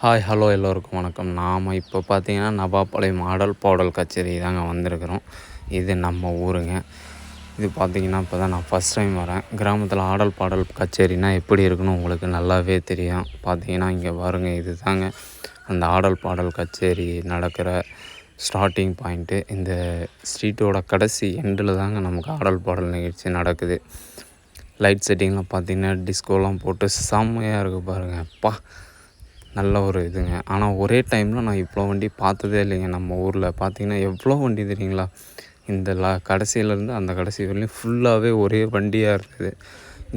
Hi hello எல்லோருக்கும் வணக்கம். நாம் இப்போ பார்த்தீங்கன்னா நவாப்பாளையம் ஆடல் பாடல் கச்சேரி தாங்க வந்திருக்கிறோம். இது நம்ம ஊருங்க. இது பார்த்தீங்கன்னா இப்போ தான் நான் ஃபஸ்ட் டைம் வரேன். கிராமத்தில் ஆடல் பாடல் கச்சேரினா எப்படி இருக்குன்னு உங்களுக்கு நல்லாவே தெரியும். பார்த்தீங்கன்னா இங்கே பாருங்க இது தாங்க அந்த ஆடல் பாடல் கச்சேரி நடக்கிற ஸ்டார்டிங் பாயிண்ட்டு இந்த ஸ்ட்ரீட்டோட கடைசி எண்டில் தாங்க நமக்கு ஆடல் பாடல் நிகழ்ச்சி நடக்குது. லைட் செட்டிங்லாம் பார்த்தீங்கன்னா டிஸ்கோலாம் போட்டு செம்மையாக இருக்குது பாருங்கள் அப்பா நல்ல ஒரு இதுங்க. ஆனால் ஒரே டைமில் நான் இவ்வளோ வண்டி பார்த்ததே இல்லைங்க. நம்ம ஊரில் பார்த்தீங்கன்னா எவ்வளோ வண்டி தெரியுங்களா? இந்த லா கடைசியிலேருந்து அந்த கடைசி வரலையும் ஃபுல்லாகவே ஒரே வண்டியாக இருக்குது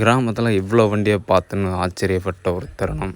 கிராமத்தில் இவ்வளோ வண்டியை பார்த்துன்னு ஆச்சரியப்பட்ட ஒரு தருணம்.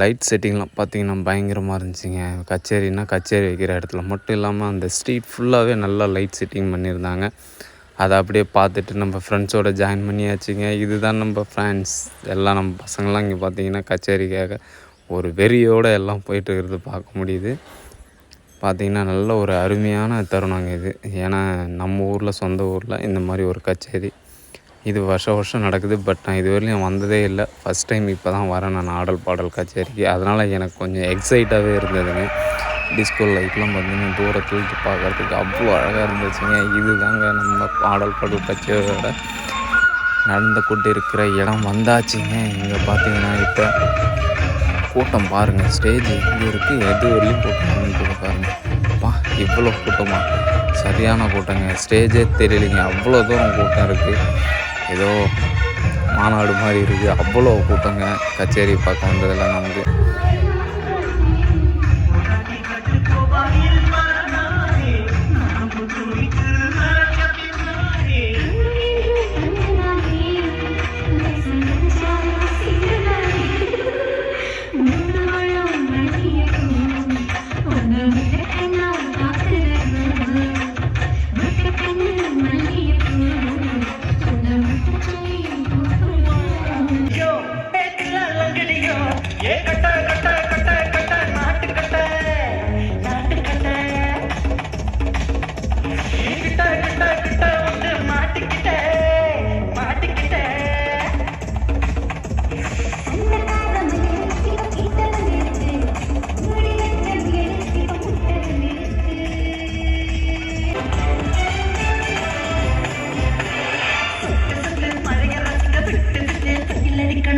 லைட் செட்டிங்லாம் பார்த்திங்கன்னா பயங்கரமாக இருந்துச்சுங்க. கச்சேரினா கச்சேரி வைக்கிற இடத்துல மட்டும் இல்லாமல் அந்த ஸ்ட்ரீட் ஃபுல்லாகவே நல்லா லைட் செட்டிங் பண்ணியிருந்தாங்க. அதை அப்படியே பார்த்துட்டு நம்ம ஃப்ரெண்ட்ஸோட ஜாயின் பண்ணியாச்சுங்க. இதுதான் நம்ம ஃப்ரெண்ட்ஸ் எல்லாம் நம்ம பசங்களாம் இங்கே பார்த்திங்கன்னா கச்சேரிக்காக ஒரு வெறியோடு எல்லாம் போயிட்டு இருக்கிறது பார்க்க முடியுது. பார்த்திங்கன்னா நல்ல ஒரு அருமையான தருணங்க இது. ஏன்னா நம்ம ஊரில் சொந்த ஊரில் இந்த மாதிரி ஒரு கச்சேரி. இது வருஷம் வருஷம் நடக்குது. பட் நான் இதுவரையும் வந்ததே இல்லை. ஃபஸ்ட் டைம் இப்போ தான் வரேன். நான் ஆடல் பாடல் கச்சேரிக்கு. அதனால் எனக்கு கொஞ்சம் எக்ஸைட்டாகவே இருந்ததுங்க. டிஸ்கோ லைட்லாம் பார்த்தீங்கன்னா தூரத்தில் பார்க்குறதுக்கு அவ்வளோ அழகாக இருந்துச்சுங்க. இது தாங்க நம்ம பாடல் பாடல் கச்சேரியோட நடந்து கொண்டு இருக்கிற இடம். வந்தாச்சுங்க. இங்கே பார்த்தீங்கன்னா இப்போ கூட்டம் பாருங்கள் ஸ்டேஜ் இங்கே இருக்குது எது வரலையும் கூட்டம் பண்ணிட்டு பாருங்கள் அப்பா இவ்வளோ கூட்டமா? சரியான கூட்டங்க. ஸ்டேஜே தெரியலைங்க. அவ்வளோ தூரம் கூட்டம் இருக்குது ஏதோ மாநாடு மாதிரி இருக்குது அவ்வளோ கூட்டங்க. கச்சேரி பார்க்க வந்ததில்லை நமக்கு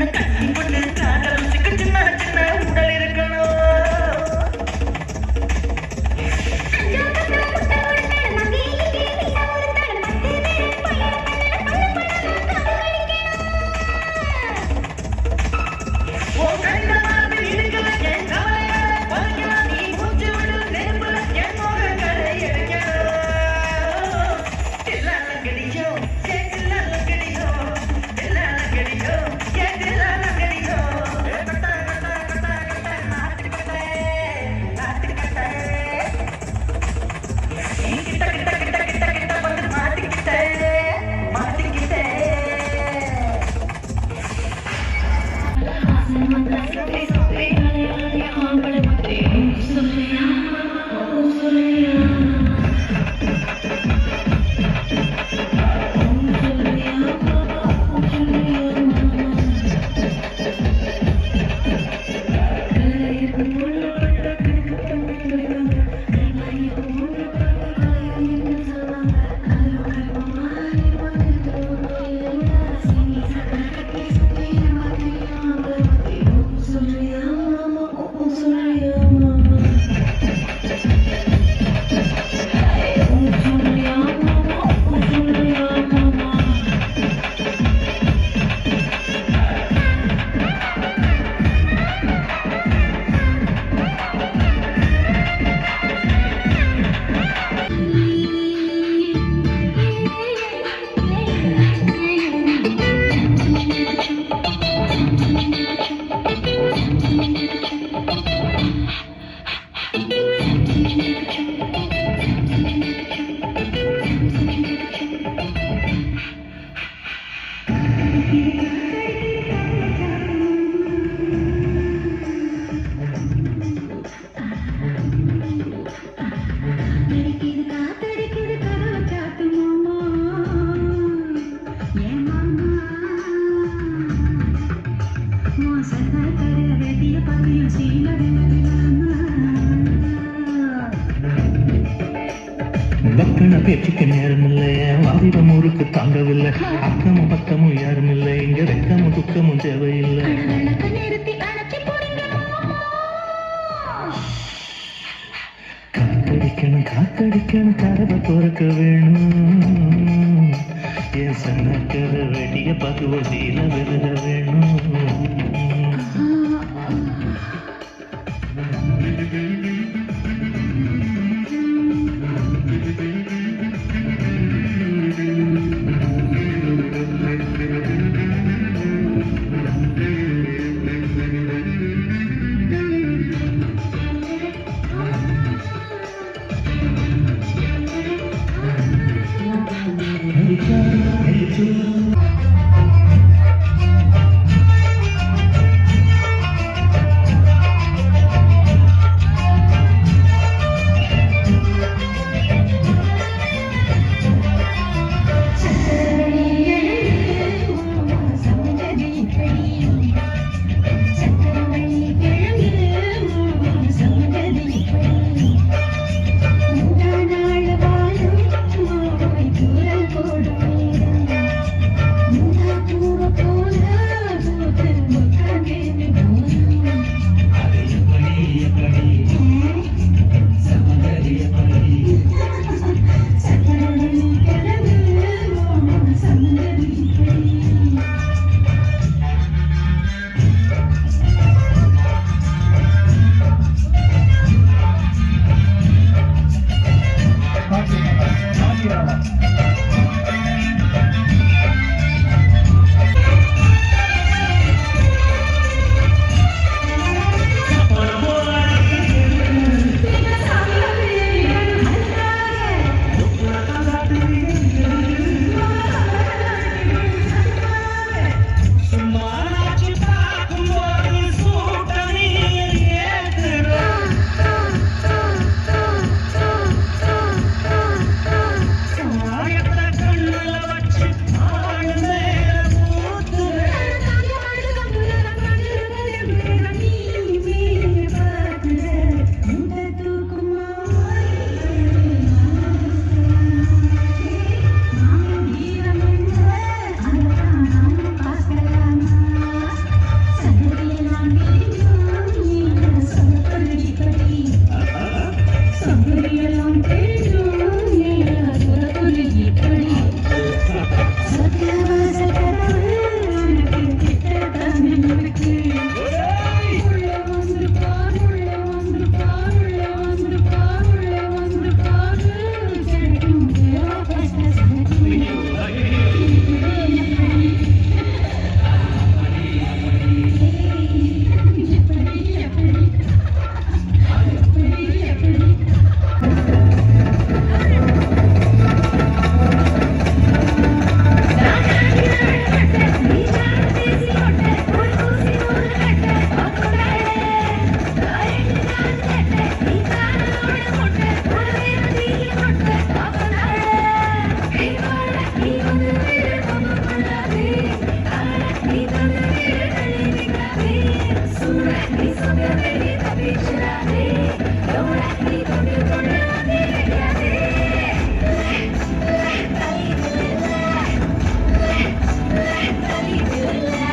but Please. Thank you. பக்கன பேச்சுக்கு நேரம் இல்லை வாலிபம் ஊருக்கு தாங்கவில்லை. அக்கமும் பக்கமும் யாரும் இல்லை இங்க வெக்கமும் துக்கமும் தேவையில்லை. காத்தடிக்கணும் காத்தடிக்கணும். கதவை திறக்க வேணும். என் சன்னக்கர வெடிய பகுவதியில விழுக வேணும்? true baby, baby.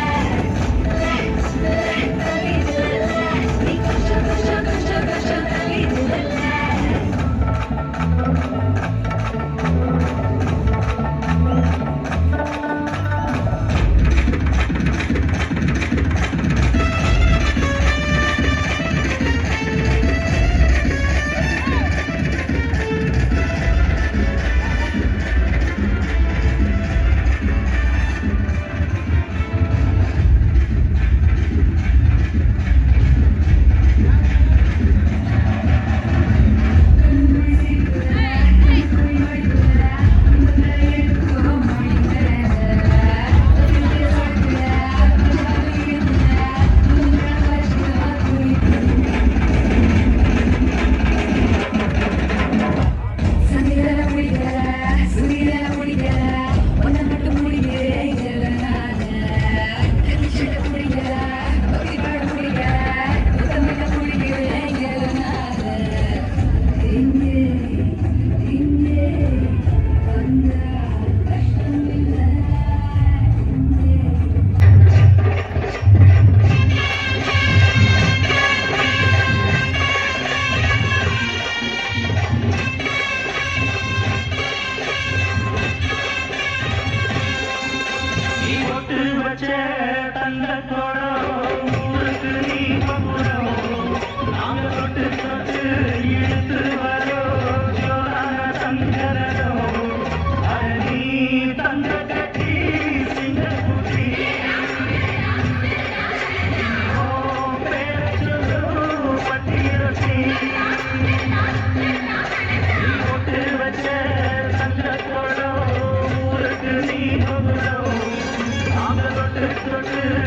destruction.